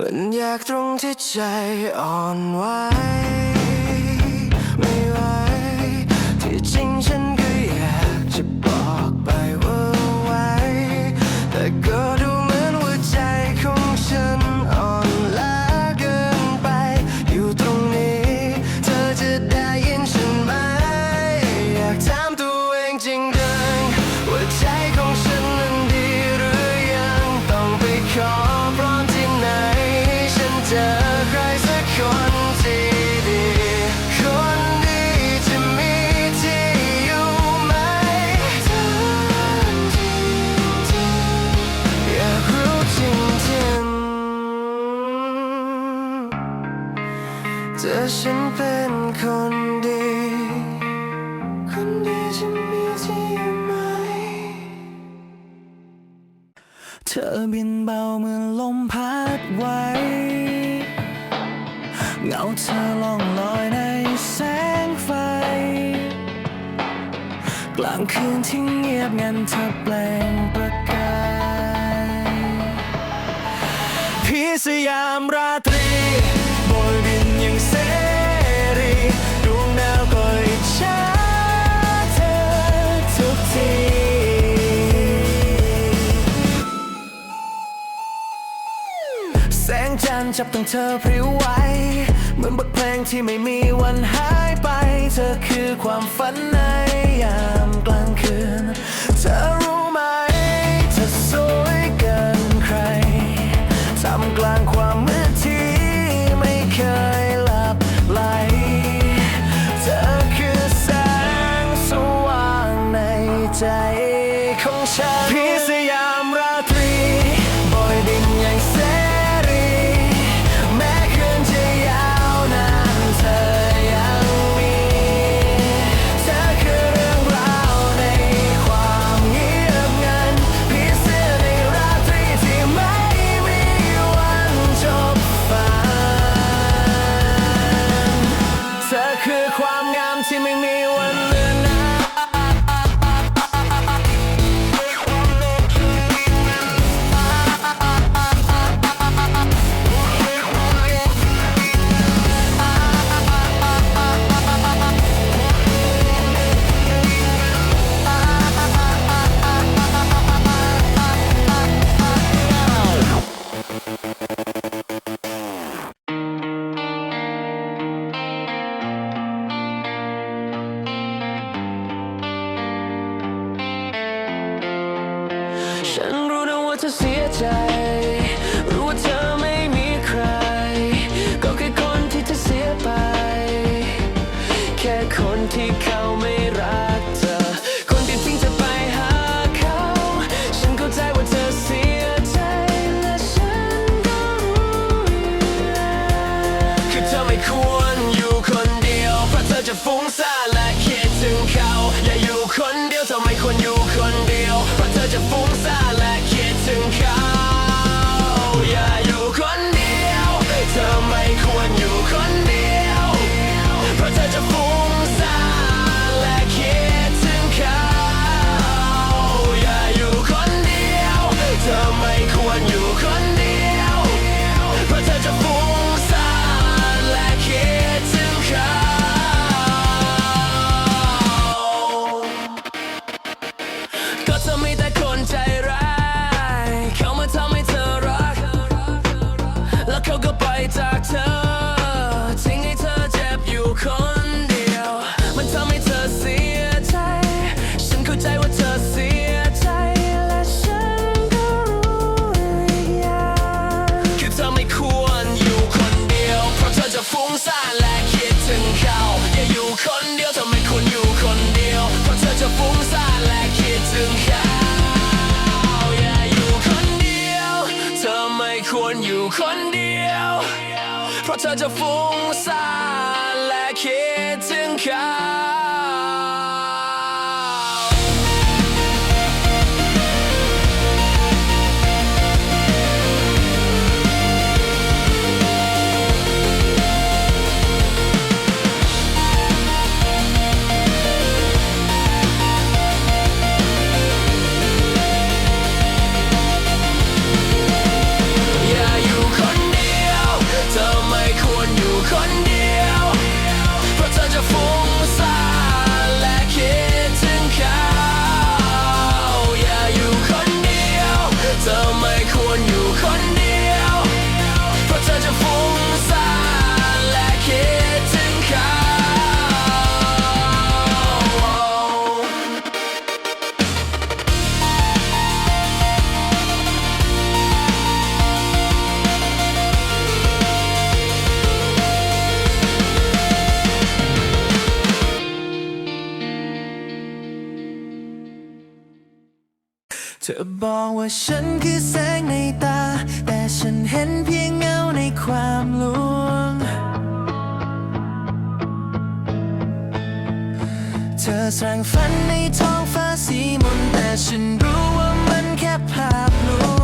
มันอยากตรงที่ใจอ่อนไหว ที่เธอบินเบาเหมือนลมพัดไวเงาเธอล่องลอยในแสงไฟ กลางคืนที่เงียบงันเธอแปลงประกาย พิสยามราตรี จับต้องเธอพริ้วไหวเหมือนบทเพลงที่ไม่มีวันหายไป เธอคือความฝันในยามกลางคืน เธอรู้ไหม เธอสวยเกินใครทำกลางความมืด 踩着风沙。 อกว่าฉันคือแสงในตา แต่ฉันเห็นเพียงเงาในความลวง เธอสร้างฝันในท้องฟ้าสีมนแต่ฉันรู้ว่ามันแค่ภาพลวง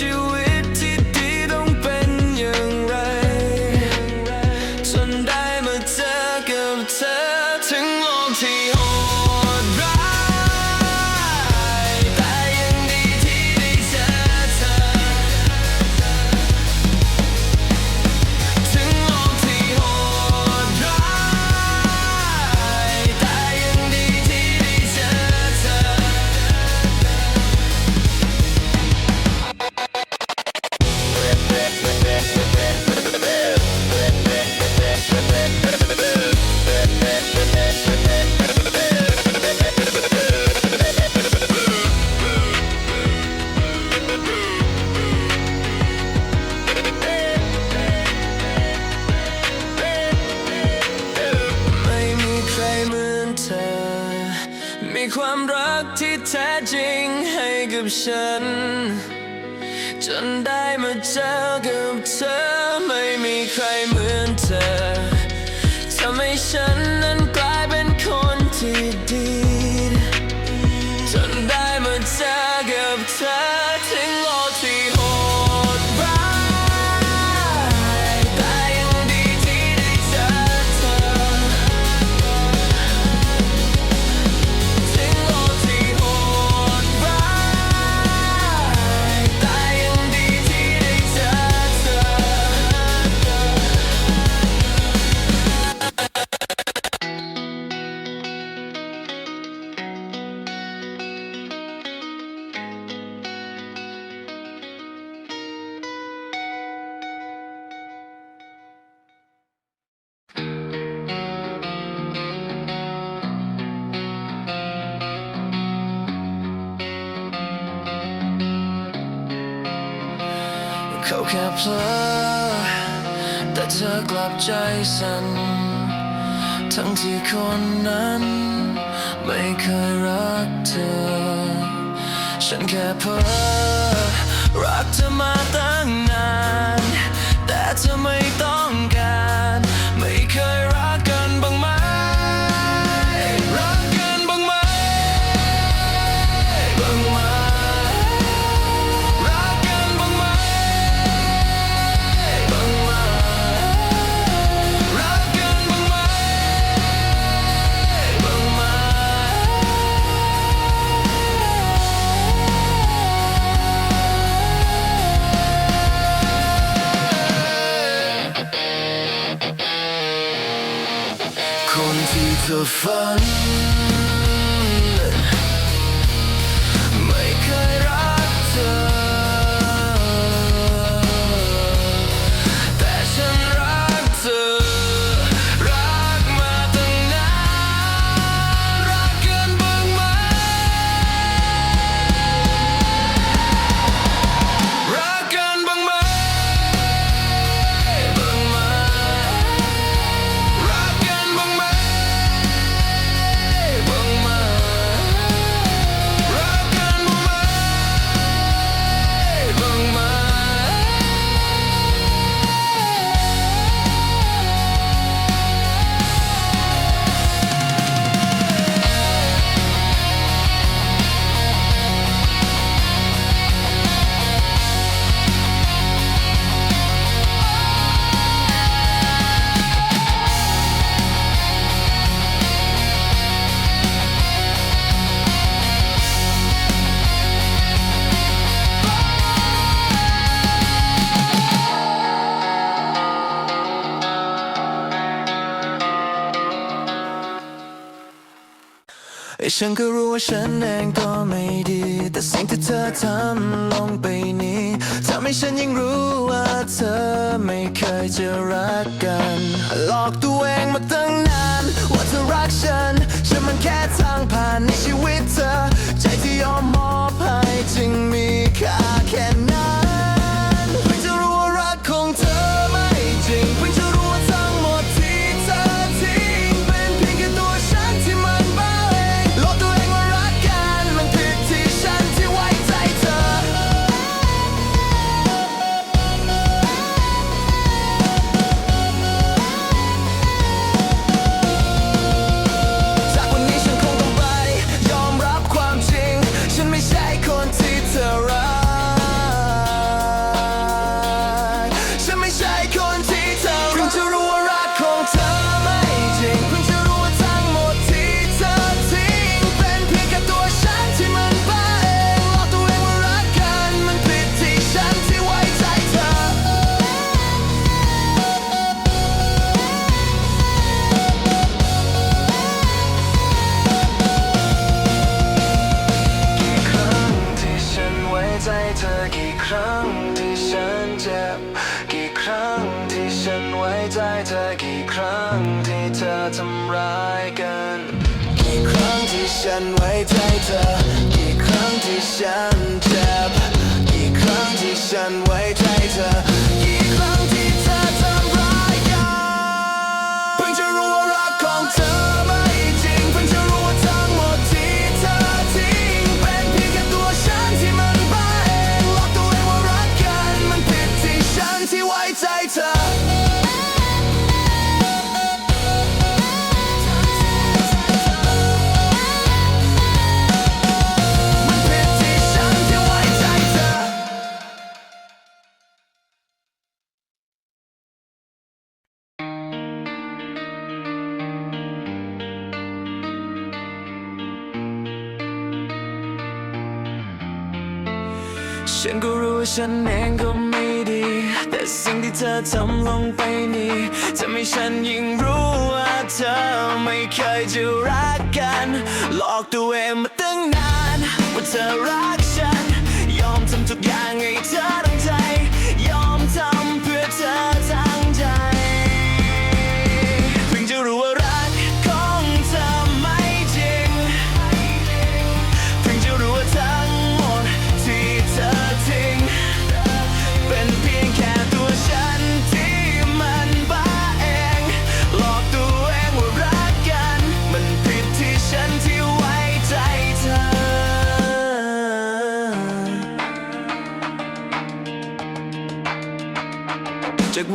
you ีความรักที่แท้จริงให้กับฉัน จนได้มาเจอกับเธอไม่มีใครเหมือน จสั่นทั้งที่คนนั้น ไม่เคยรักเธอ ฉันแค่เพ้อรักเธอมาตั้งนาน แต่เธอไม่ต้อง of fun. ฉันก็รู้ว่าฉันเองก็ไม่ดี แต่สิ่งที่เธอทำลงไปนี้ทำให้ฉันยังรู้ว่าเธอไม่เคยจะรักกัน หลอกตัวเองมาตั้งนาน ว่าเธอรักฉัน ฉันมันแค่ทางผ่านในชีวิตเธอ ฉันเจ็บกี่ครั้งที่ฉัน ฉันเองก็ไม่ดี แต่สิ่งที่เธอทำลงไปนี้ทำให้ฉันยิ่งรู้ว่าเธอไม่เคยจะรักกัน หลอกตัวเองมาตั้งนานว่าเธอรัก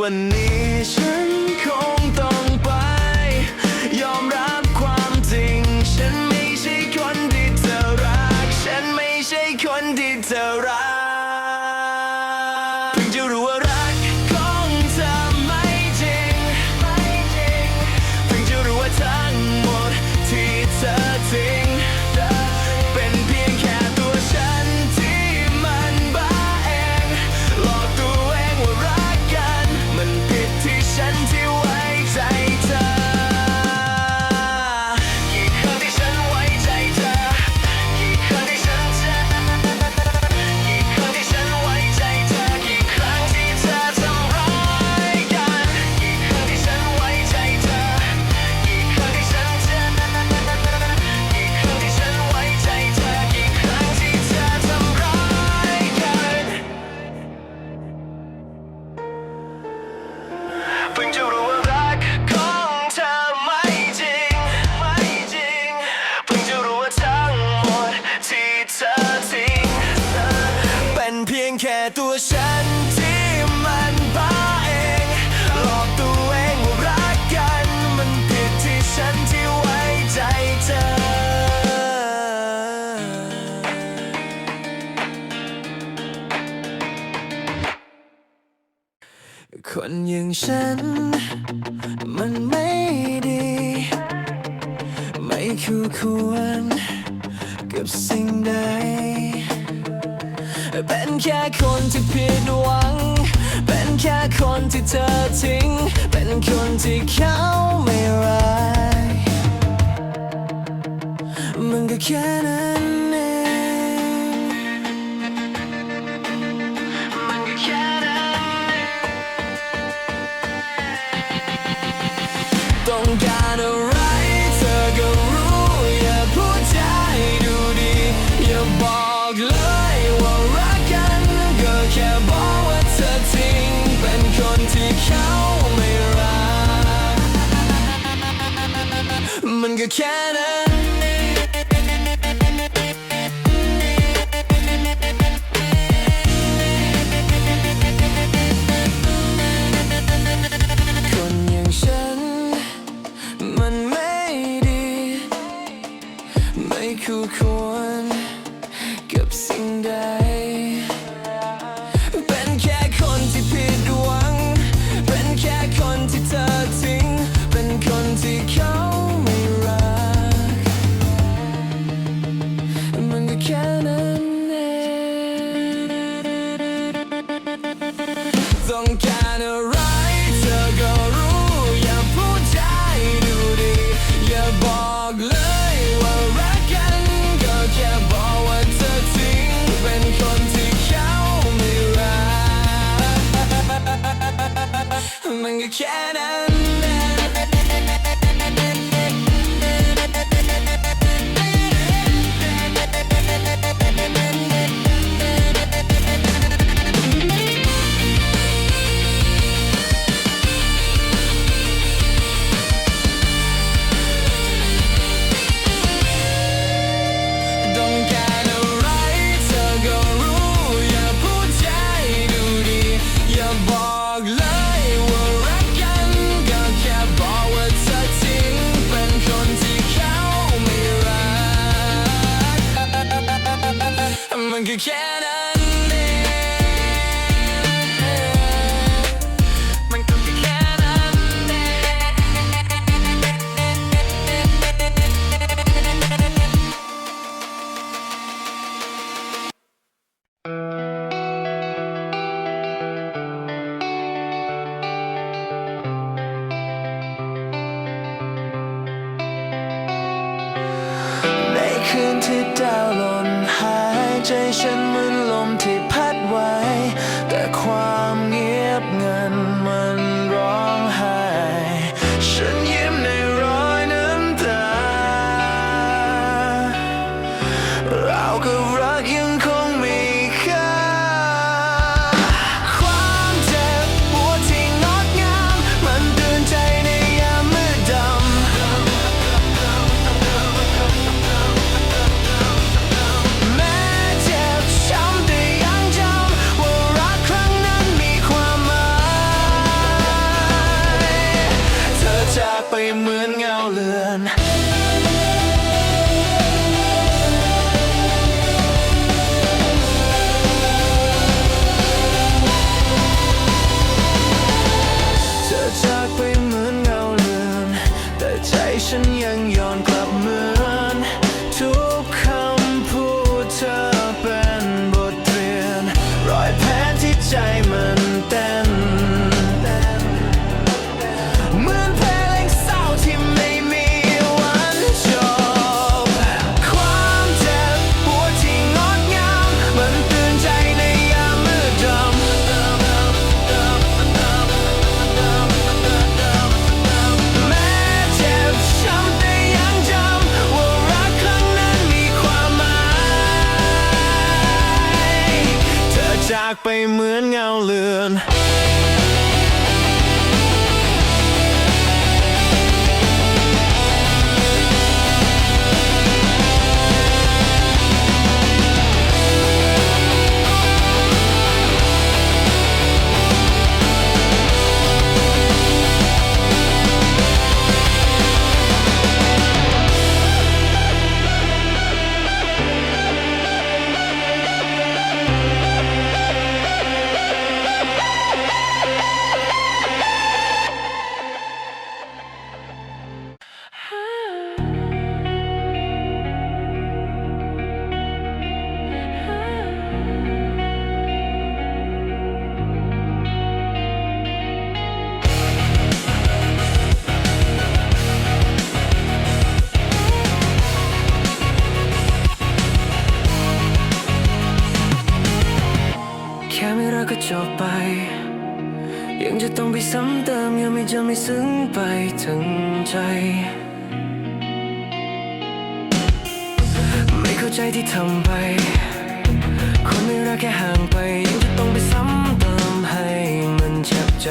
a knee. คนอย่างฉัน มันไม่ดี ไม่คู่ควรกับสิ่งใด เป็นแค่คนที่ผิดหวัง เป็นแค่คนที่เธอทิ้ง เป็นคนที่เขาไม่รักมันก็แค่นั้น 숨은 그 캐는 Yeah. ซ้ำเติมยังไม่จะไม่ซึ้งไปถึงใจ ไม่เข้าใจที่ทำไป คนไม่รักแค่ห่างไป ยังจะต้องไปซ้ำเติมให้มันเจ็บใจ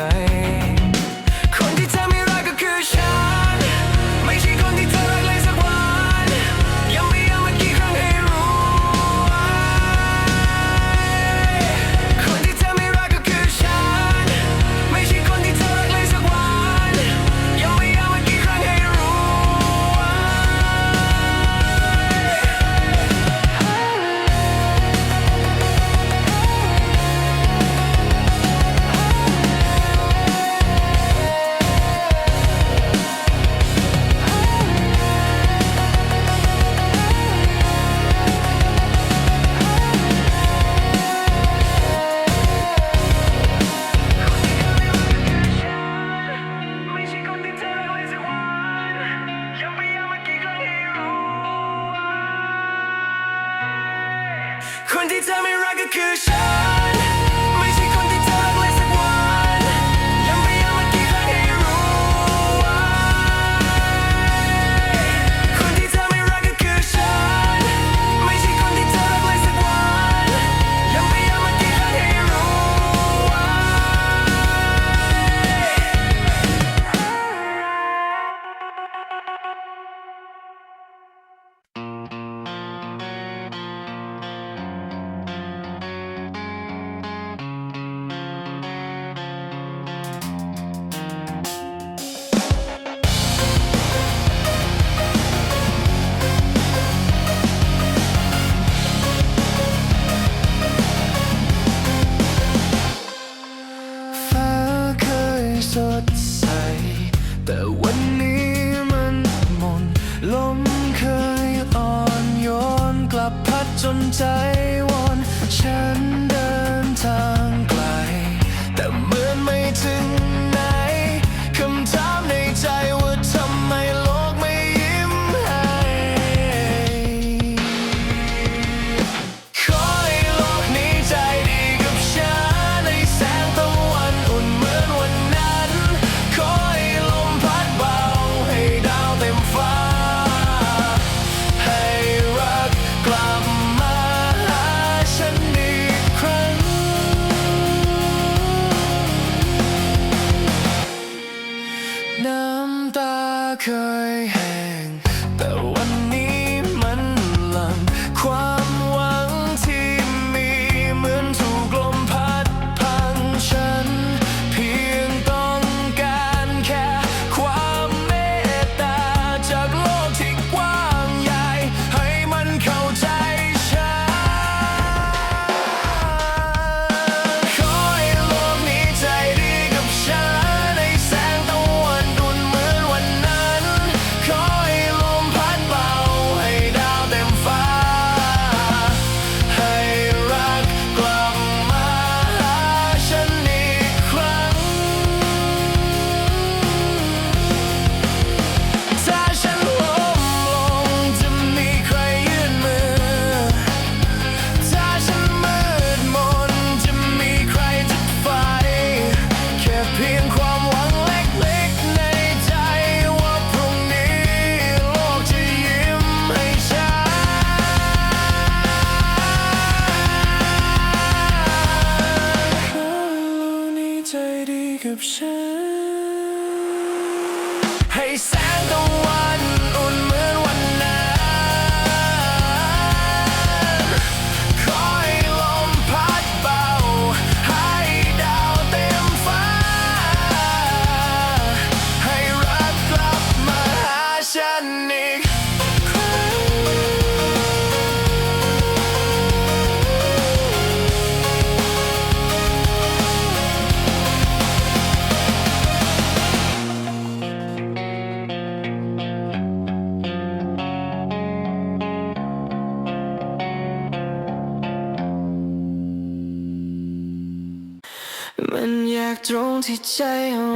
ที่ใจ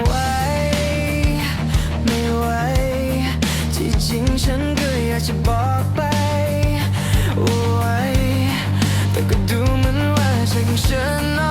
ไว้ ไม่ไหวที่จริงฉันก็อยากจะบอกไปไว้แต่ก็ดูเหมือนว่าใจของฉัน